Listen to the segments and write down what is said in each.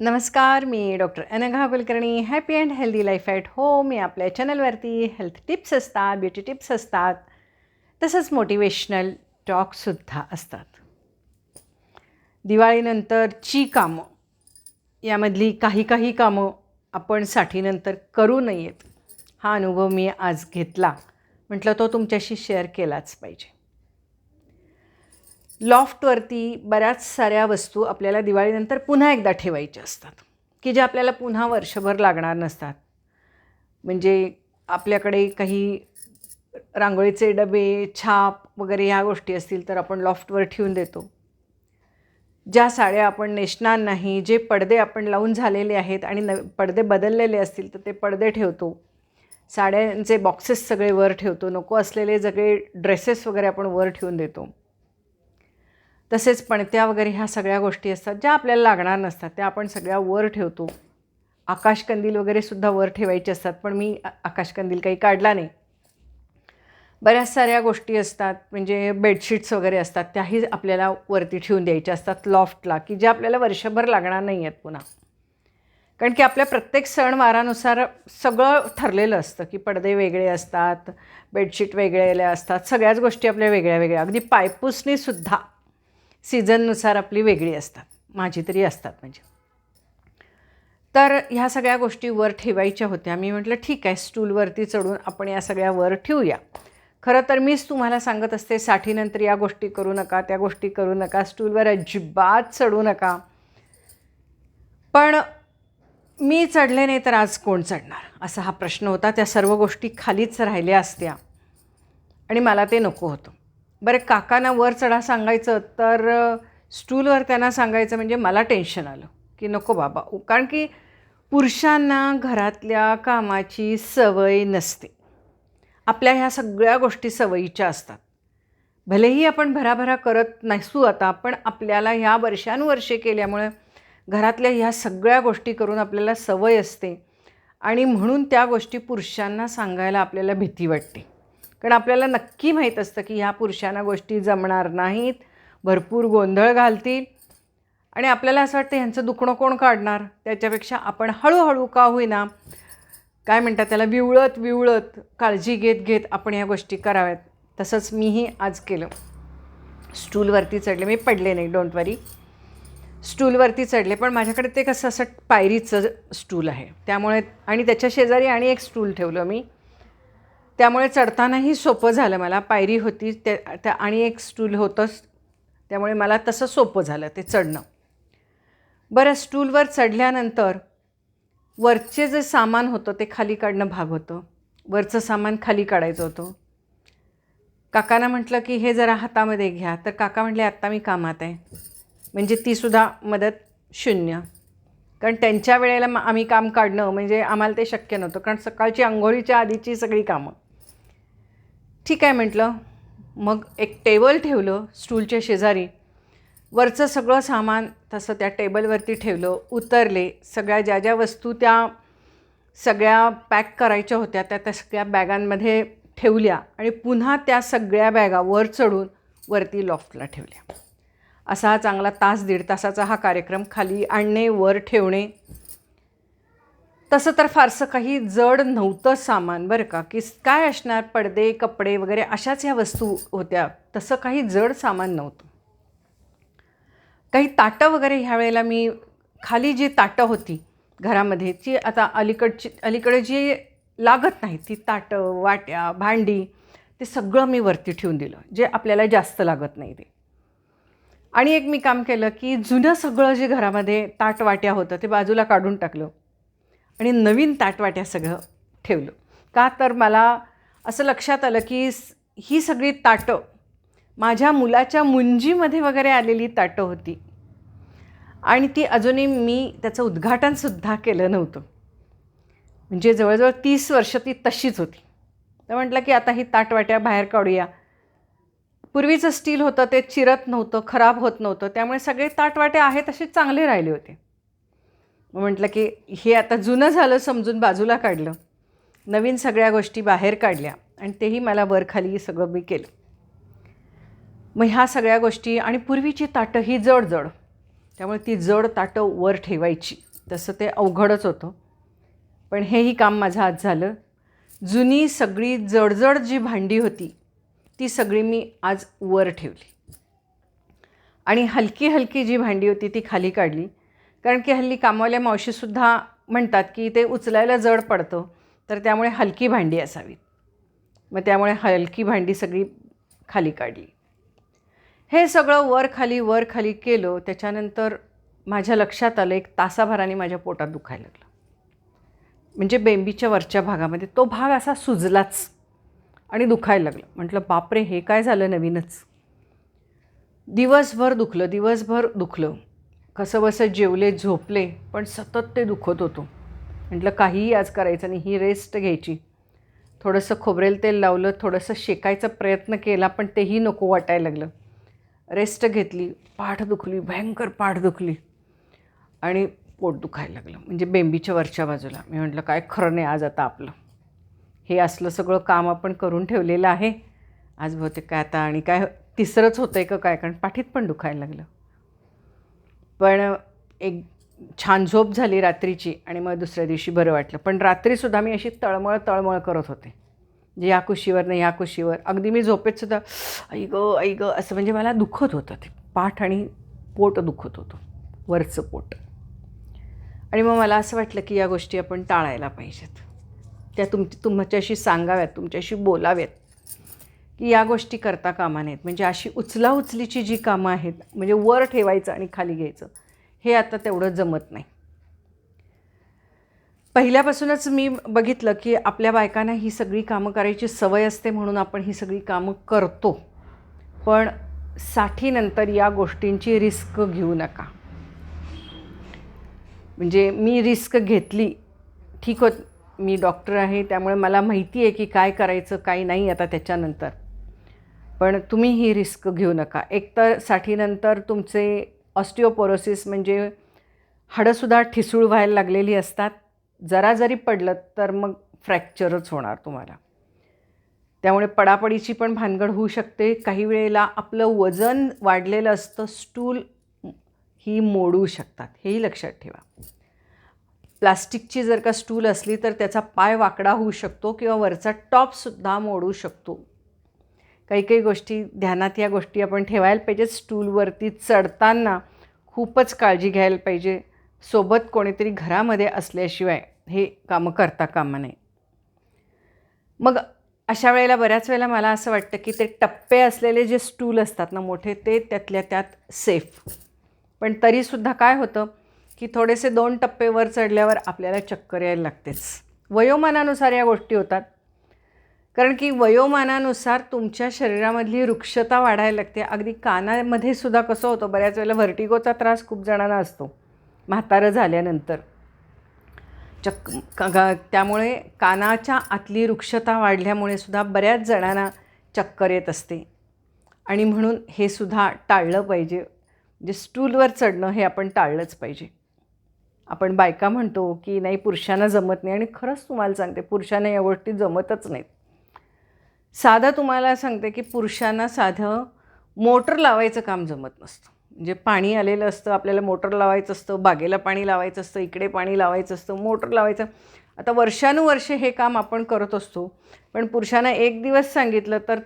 नमस्कार मी doctor Anagha Kulkarni. Happy and healthy life at home मी आपल्या चॅनलवरती हेल्थ टिप्स असतात ब्युटी टिप्स असतात. तसंच मोटिवेशनल टॉकसुद्धा असतात. दिवाळीनंतरची कामं. यामधली काही काही कामं आपण साठीनंतर करू नयेत. हा अनुभव मी आज घेतला. म्हटलं तो तुमच्याशी शेअर केलाच पाहिजे. लॉफ्टवरती बऱ्याच साऱ्या वस्तू आपल्याला दिवाळीनंतर पुन्हा एकदा ठेवायच्या असतात की ज्या आपल्याला पुन्हा वर्षभर लागणार नसतात. म्हणजे आपल्याकडे काही रांगोळीचे डबे छाप वगैरे ह्या गोष्टी असतील तर आपण लॉफ्टवर ठेवून देतो. ज्या साड्या आपण नेसणार नाही जे पडदे आपण लावून झालेले आहेत आणि न पडदे बदललेले असतील तर ते पडदे ठेवतो. साड्यांचे बॉक्सेस सगळे वर ठेवतो. नको असलेले सगळे ड्रेसेस वगैरे आपण वर ठेवून देतो. तसेच पणत्या वगैरे ह्या सगळ्या गोष्टी असतात ज्या आपल्याला लागणार नसतात त्या आपण सगळ्या वर ठेवतो. आकाशकंदील वगैरे सुद्धा वर ठेवायचे असतात पण मी आकाशकंदील काही काढला नाही. बऱ्याच साऱ्या गोष्टी असतात म्हणजे बेडशीट्स वगैरे असतात त्याही आपल्याला वरती ठेवून द्यायच्या असतात लॉफ्टला की ज्या आपल्याला वर्षभर लागणार नाही आहेत पुन्हा. कारण की आपल्या प्रत्येक सणवारानुसार सगळं ठरलेलं असतं की पडदे वेगळे असतात बेडशीट वेगळ्या असतात सगळ्याच गोष्टी आपल्या वेगळ्या वेगळ्या. अगदी पायपुसणीसुद्धा सीझननुसार आपली वेगळी असतात. माझी तरी असतात म्हणजे. तर ह्या सगळ्या गोष्टी वर ठेवायच्या होत्या. मी म्हटलं ठीक आहे स्टूलवरती चढून आपण या सगळ्या वर ठेवूया. खरं तर मीच तुम्हाला सांगत असते साठीनंतर या गोष्टी करू नका त्या गोष्टी करू नका स्टूलवर अजिबात चढू नका. पण मी चढले नाही तर आज कोण चढणार? असा हा प्रश्न होता. त्या सर्व गोष्टी खालीच राहिल्या असत्या. आणि मला ते नको होतं. बरं काकांना वर चढा सांगायचं तर स्टूलवर त्यांना सांगायचं म्हणजे मला टेन्शन आलं की नको बाबा. कारण की पुरुषांना घरातल्या कामाची सवय नसते. आपल्या ह्या सगळ्या गोष्टी सवयीच्या असतात. भलेही आपण भराभरा करत नसू आता पण आपल्याला ह्या वर्षानुवर्षे केल्यामुळे घरातल्या ह्या सगळ्या गोष्टी करून आपल्याला सवय असते आणि म्हणून त्या गोष्टी पुरुषांना सांगायला आपल्याला भीती वाटते. कारण आपल्याला नक्की माहीत असतं की ह्या पुरुषांना गोष्टी जमणार नाहीत भरपूर गोंधळ घालतील. आणि आपल्याला असं वाटतं ह्यांचं दुखणं कोण काढणार? त्याच्यापेक्षा आपण हळूहळू का होईना काय म्हणतात त्याला विवळत विवळत काळजी घेत घेत आपण ह्या गोष्टी कराव्यात. तसंच मीही आज केलं. स्टूलवरती चढले. मी पडले नाही डोंट वरी स्टूलवरती चढले पण माझ्याकडे ते कसं असं पायरीचं स्टूल आहे. त्यामुळे आणि त्याच्या शेजारी आणि एक स्टूल ठेवलं मी. त्यामुळे चढतानाही सोपं झालं मला. पायरी होती त्या आणि एक स्टूल होतंच त्यामुळे मला तसं सोपं झालं ते चढणं. बरं स्टूलवर चढल्यानंतर वरचे जे सामान होतं ते खाली काढणं भाग होतं. वरचं सामान खाली काढायचं होतं. काकांना म्हटलं की हे जरा हातामध्ये घ्या. तर काका म्हटले आत्ता मी कामात आहे. म्हणजे तीसुद्धा मदत शून्य. कारण त्यांच्या वेळेला आम्ही काम काढणं म्हणजे आम्हाला ते शक्य नव्हतं. कारण सकाळची आंघोळीच्या आधीची सगळी कामं. ठीक आहे म्हटलं. मग एक टेबल ठेवलं स्टूलच्या शेजारी. वरचं सगळं सामान तसं त्या टेबलवरती ठेवलं. उतरले. सगळ्या ज्या ज्या वस्तू त्या सगळ्या पॅक करायच्या होत्या त्या त्या सगळ्या बॅगांमध्ये ठेवल्या आणि पुन्हा त्या सगळ्या बॅगा वर चढून वरती लॉफ्टला ठेवल्या. असा हा चांगला तास दीड तासाचा हा कार्यक्रम खाली आणणे वर ठेवणे तसं तर फारसं काही जड नव्हतं सामान बरं का? की काय असणार? पडदे कपडे वगैरे अशाच ह्या वस्तू होत्या. तसं काही जड सामान नव्हतं. काही ताटं वगैरे ह्या वेळेला मी खाली जी ताटं होती घरामध्ये ती आता अलीकडची अलीकडे जी लागत नाही ती ताटं वाट्या भांडी ते सगळं मी वरती ठेवून दिलं जे आपल्याला जास्त लागत नाही ते. आणि एक मी काम केलं की जुनं सगळं जे घरामध्ये ताटवाट्या होतं ते बाजूला काढून टाकलं. आणि नवीन ताटवाट्या सगळं ठेवलं. का तर मला असं लक्षात आलं की ही सगळी ताटं माझ्या मुलाच्या मुंजीमध्ये वगैरे आलेली ताटं होती. आणि ती अजूनही मी त्याचं उद्घाटनसुद्धा केलं नव्हतं. म्हणजे जवळजवळ तीस वर्ष ती तशीच होती. तर म्हटलं की आता ही ताटवाट्या बाहेर काढूया. पूर्वीचं स्टील होतं ते चिरत नव्हतं खराब होत नव्हतं. त्यामुळे सगळे ताटवाटे आहेत तसे चांगले राहिले होते. मग म्हटलं की हे आता जुनं झालं समजून बाजूला काढलं. नवीन सगळ्या गोष्टी बाहेर काढल्या आणि तेही मला वरखाली सगळं मी केलं. मग ह्या सगळ्या गोष्टी आणि पूर्वीची ताटं ही जड जड त्यामुळे ती जड ताटं वर ठेवायची. तसं ते अवघडच होतं. पण हेही काम माझं आज झालं. जुनी सगळी जडजड जी भांडी होती ती सगळी मी आज वर ठेवली. आणि हलकी हलकी जी भांडी होती ती खाली काढली. कारण की हल्ली कामवाल्या मावशीसुद्धा म्हणतात की ते उचलायला जड पडतं. तर त्यामुळे हलकी भांडी असावीत. मग त्यामुळे हलकी भांडी सगळी खाली काढली. हे सगळं वर खाली वर खाली केलं त्याच्यानंतर माझ्या लक्षात आलं एक तासाभराने माझ्या पोटात दुखायला लागलं. म्हणजे बेंबीच्या वरच्या भागामध्ये तो भाग असा सुजलाच आणि दुखायला लागलं. म्हटलं बापरे हे काय झालं नवीनच? दिवसभर दुखलं दिवसभर दुखलं. कसंबसं जेवले झोपले पण सतत ते दुखत होतो. म्हटलं काहीही आज करायचं नाही ही रेस्ट घ्यायची. थोडंसं खोबरेल तेल लावलं थोडंसं शेकायचा प्रयत्न केला पण तेही नको वाटायला लागलं. रेस्ट घेतली पाठ दुखली भयंकर पाठ दुखली. आणि पोट दुखायला लागलं म्हणजे बेंबीच्या वरच्या बाजूला. मी म्हटलं काय खरं नाही आज आता आपलं. हे असलं सगळं काम आपण करून ठेवलेलं आहे. आज बहुतेक काय आता आणि काय तिसरंच होतं आहे का काय? कारण पाठीत पण दुखायला लागलं. पण एक छान झोप झाली रात्रीची आणि मग दुसऱ्या दिवशी बरं वाटलं. पण रात्रीसुद्धा मी अशी तळमळ तळमळ करत होते. म्हणजे या कुशीवर नाही या कुशीवर. अगदी मी झोपेतसुद्धा आई गं आई गं असं म्हणजे मला दुखत होतं ते. पाठ आणि पोट दुखत होतं. वरचं पोट. आणि मग मला असं वाटलं की या गोष्टी आपण टाळायला पाहिजेत. त्या तुम तुमच्याशी सांगाव्यात तुमच्याशी बोलाव्यात. या गोष्टी करता कामा नाहीत म्हणजे अशी उचला उचलीची जी कामं आहेत म्हणजे वर ठेवायचं आणि खाली घ्यायचं हे आता तेवढं जमत नाही. पहिल्यापासूनच मी बघितलं की आपल्या बायकांना ही सगळी कामं करायची सवय असते म्हणून आपण ही सगळी कामं करतो. पण साठीनंतर या गोष्टींची रिस्क घेऊ नका. म्हणजे मी रिस्क घेतली ठीक होत मी डॉक्टर आहे त्यामुळे मला माहिती आहे की काय करायचं काय नाही आता त्याच्यानंतर. पण तुम्ही ही रिस्क घेऊ नका. एकतर साठीनंतर तुमचे ऑस्टिओपोरोसिस म्हणजे हाडंसुद्धा ठिसूळ व्हायला लागलेली असतात. जरा जरी पडलं तर मग फ्रॅक्चरच होणार तुम्हाला. त्यामुळे पडापडीची पण भानगड होऊ शकते. काही वेळेला आपलं वजन वाढलेलं असतं. स्टूल ही मोडू शकतात. हेही लक्षात ठेवा. प्लास्टिकची जर का स्टूल असली तर त्याचा पाय वाकडा होऊ शकतो किंवा वरचा टॉपसुद्धा मोडू शकतो. काही काही गोष्टी ध्यानात या गोष्टी आपण ठेवायला पाहिजेत. स्टूलवरती चढताना खूपच काळजी घ्यायला पाहिजे. सोबत कोणीतरी घरामध्ये असल्याशिवाय हे कामं करता कामा नये. मग अशा वेळेला बऱ्याच वेळेला मला असं वाटतं की ते टप्पे असलेले जे स्टूल असतात ना मोठे ते त्यातल्या त्यात सेफ. पण तरीसुद्धा काय होतं की थोडेसे दोन टप्पे वर चढल्यावर आपल्याला चक्कर यायला लागतेच. वयोमानानुसार या गोष्टी होतात. कारण की वयोमानानुसार तुमच्या शरीरामधली वृक्षता वाढायला लागते. अगदी कानामध्ये सुद्धा कसं होतं बऱ्याच वेळेला व्हर्टिगोचा त्रास खूप जणांना असतो म्हातारं झाल्यानंतर. चक्क ग त्यामुळे कानाच्या आतली वृक्षता वाढल्यामुळे सुद्धा बऱ्याच जणांना चक्कर येत असते. आणि म्हणून हे सुद्धा टाळलं पाहिजे. म्हणजे स्टूलवर चढणं हे आपण टाळलंच पाहिजे. आपण बायका म्हणतो की नाही पुरुषांना जमत नाही. आणि खरंच तुम्हाला सांगते पुरुषांना या गोष्टी जमतच नाहीत. साधं तुम्हाला सांगते की पुरुषांना साधं मोटर लावायचं काम जमत नसतं. म्हणजे पाणी आलेलं असतं आपल्याला मोटर लावायचं असतं बागेला पाणी लावायचं असतं इकडे पाणी लावायचं असतं मोटर लावायचं. आता वर्षानुवर्षे हे काम आपण करत असतो पण पुरुषांना एक दिवस सांगितलं तर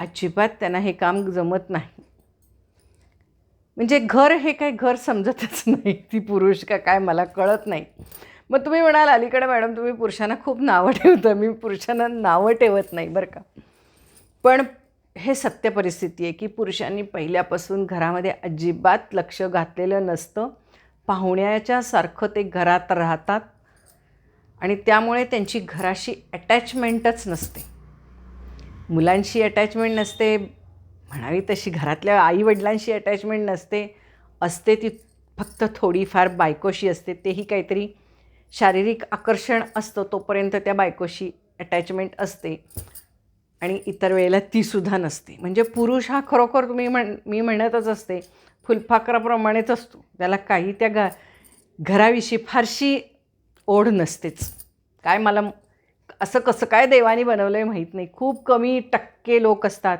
अजिबात त्यांना हे काम जमत नाही. म्हणजे घर हे काय घर समजतच नाही ती पुरुष का काय मला कळत नाही. मग तुम्ही म्हणाल अलीकडे मॅडम तुम्ही पुरुषांना खूप नावं ठेवता. मी पुरुषांना नावं ठेवत नाही बरं का. पण हे सत्य परिस्थिती आहे की पुरुषांनी पहिल्यापासून घरामध्ये अजिबात लक्ष घातलेलं नसतं. पाहुण्याच्यासारखं ते घरात राहतात आणि त्यामुळे त्यांची घराशी अटॅचमेंटच नसते. मुलांशी अटॅचमेंट नसते म्हणावी तशी घरातल्या आईवडिलांशी अटॅचमेंट नसते. असते ती फक्त थोडीफार बायकोशी असते तेही काहीतरी शारीरिक आकर्षण असतं तोपर्यंत त्या बायकोशी अटॅचमेंट असते. आणि इतर वेळेला तीसुद्धा नसते. म्हणजे पुरुष हा खरोखर तुम्ही म्हण मी म्हणतच असते फुलफाकराप्रमाणेच असतो. त्याला काही त्या घ घराविषयी फारशी ओढ नसतेच. काय मला असं कसं काय देवाने बनवलं आहे माहीत नाही. खूप कमी टक्के लोक असतात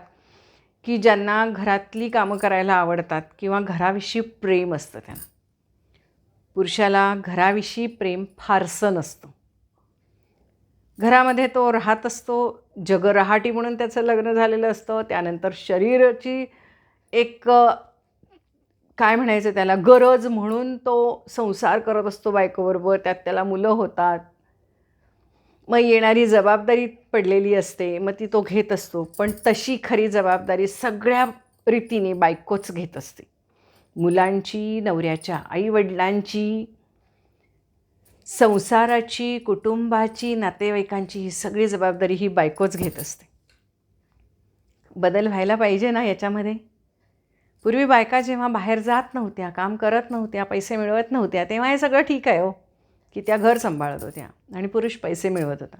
की ज्यांना घरातली कामं करायला आवडतात किंवा घराविषयी प्रेम असतं त्यांना. पुरुषाला घराविषयी प्रेम फारसं नसतं. घरामध्ये तो राहत असतो जगरहाटी म्हणून त्याचं लग्न झालेलं असतं त्यानंतर शरीराची एक काय म्हणायचं त्याला गरज म्हणून तो संसार करत असतो बायकोबरोबर त्यात त्याला मुलं होतात. मग येणारी जबाबदारी पडलेली असते मग ती तो घेत असतो पण तशी खरी जबाबदारी सगळ्या रीतीने बायकोच घेत असते. मुलांची नवऱ्याच्या आईवडिलांची संसाराची कुटुंबाची नातेवाईकांची ही सगळी जबाबदारी ही बायकोच घेत असते. बदल व्हायला पाहिजे ना याच्यामध्ये? पूर्वी बायका जेव्हा बाहेर जात नव्हत्या काम करत नव्हत्या पैसे मिळवत नव्हत्या तेव्हा हे सगळं ठीक आहे हो की त्या घर सांभाळत होत्या आणि पुरुष पैसे मिळवत होता.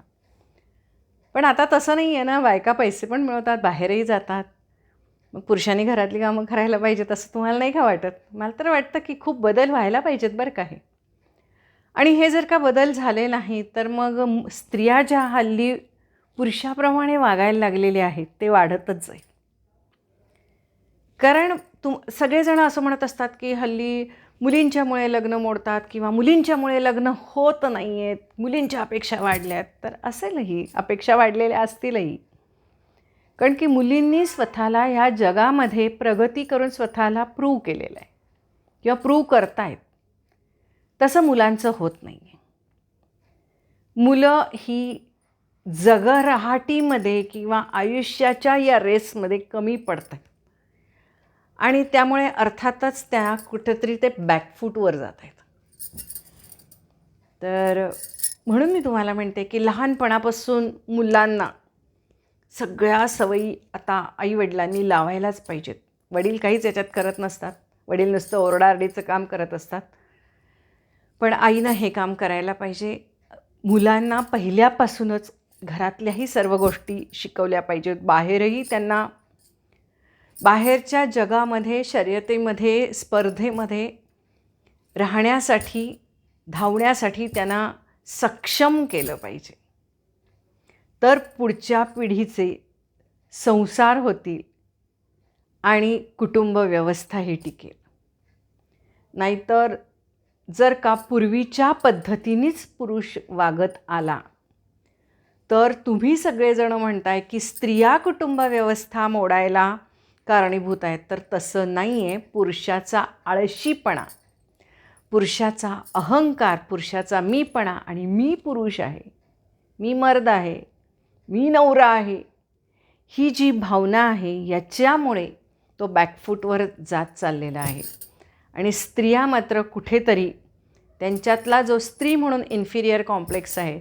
पण आता तसं नाही आहे ना बायका पैसे पण मिळवतात बाहेरही जातात. मग पुरुषांनी घरातली कामं करायला पाहिजेत असं तुम्हाला नाही का वाटत? मला तर वाटतं की खूप बदल व्हायला पाहिजेत बरं का हे. आणि हे जर का बदल झाले नाही तर मग स्त्रिया ज्या हल्ली पुरुषाप्रमाणे वागायला लागलेले आहेत ते वाढतच जाईल. कारण तुम सगळेजण असं म्हणत असतात की हल्ली मुलींच्यामुळे लग्न मोडतात किंवा मुलींच्यामुळे लग्न होत नाही आहेत मुलींच्या अपेक्षा वाढल्यात तर असेलही अपेक्षा वाढलेल्या असतीलही. कारण की मुलींनी स्वतःला ह्या जगामध्ये प्रगती करून स्वतःला प्रूव्ह केलेलं आहे. किंवा प्रूव्ह करतायत. तसं मुलांचं होत नाही आहे मुलं ही जगरहाटीमध्ये किंवा आयुष्याच्या या रेसमध्ये कमी पडतात. आणि त्यामुळे अर्थातच त्या कुठेतरी ते बॅकफूटवर जात आहेत तर म्हणून मी तुम्हाला म्हणते की लहानपणापासून मुलांना सगळ्या सवयी आता आईवडिलांनी लावायलाच पाहिजेत. वडील काहीच याच्यात करत नसतात. वडील नुसतं ओरडाआरडीचं काम करत असतात. पण आईनं हे काम करायला पाहिजे. मुलांना पहिल्यापासूनच घरातल्याही सर्व गोष्टी शिकवल्या पाहिजेत. बाहेरही त्यांना बाहेरच्या जगामध्ये शर्यतेमध्ये स्पर्धेमध्ये राहण्यासाठी धावण्यासाठी त्यांना सक्षम केलं पाहिजे. तर पुढच्या पिढीचे संसार होतील आणि कुटुंब व्यवस्थाही टिकेल. नाहीतर जर का पूर्वीच्या पद्धतीनेच पुरुष वागत आला तर तुम्ही सगळेजणं म्हणताय की स्त्रिया कुटुंब व्यवस्था मोडायला कारणीभूत आहेत. तर तसं नाही आहे पुरुषाचा आळशीपणा पुरुषाचा अहंकार पुरुषाचा मीपणा आणि मी पुरुष आहे. मी मर्द आहे. मी नवरा आहे. ही जी भावना आहे याच्यामुळे तो बॅकफूटवर जात चाललेला आहे. आणि स्त्रिया मात्र कुठेतरी त्यांच्यातला जो स्त्री म्हणून इन्फिरियर कॉम्प्लेक्स आहे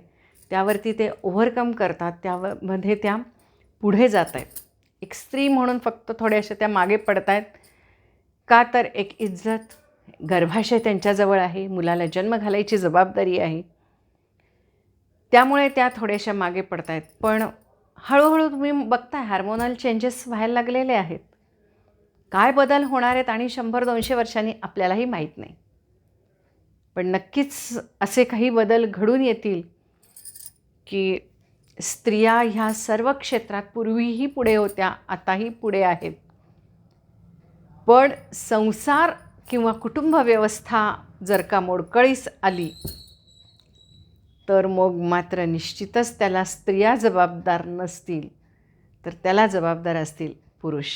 त्यावरती ते ओव्हरकम करतात त्यामध्ये त्या पुढे जात आहेत. एक स्त्री म्हणून फक्त थोड्याशा त्या मागे पडत आहेत. का तर एक इज्जत गर्भाशय त्यांच्याजवळ आहे मुलाला जन्म घालायची जबाबदारी आहे त्यामुळे त्या थोड्याशा मागे पडत आहेत पण हळूहळू तुम्ही बघताय हार्मोनल चेंजेस व्हायला लागलेले आहेत. काय बदल होणार आहेत आणि शंभर दोनशे वर्षांनी आपल्यालाही माहीत नाही. पण नक्कीच असे काही बदल घडून येतील की स्त्रिया ह्या सर्व क्षेत्रात पूर्वीही पुढे होत्या आताही पुढे आहेत. पण संसार किंवा कुटुंब व्यवस्था जर का मोडकळीस आली तर मग मात्र निश्चितच त्याला स्त्रिया जबाबदार नसतील तर त्याला जबाबदार असतील पुरुष.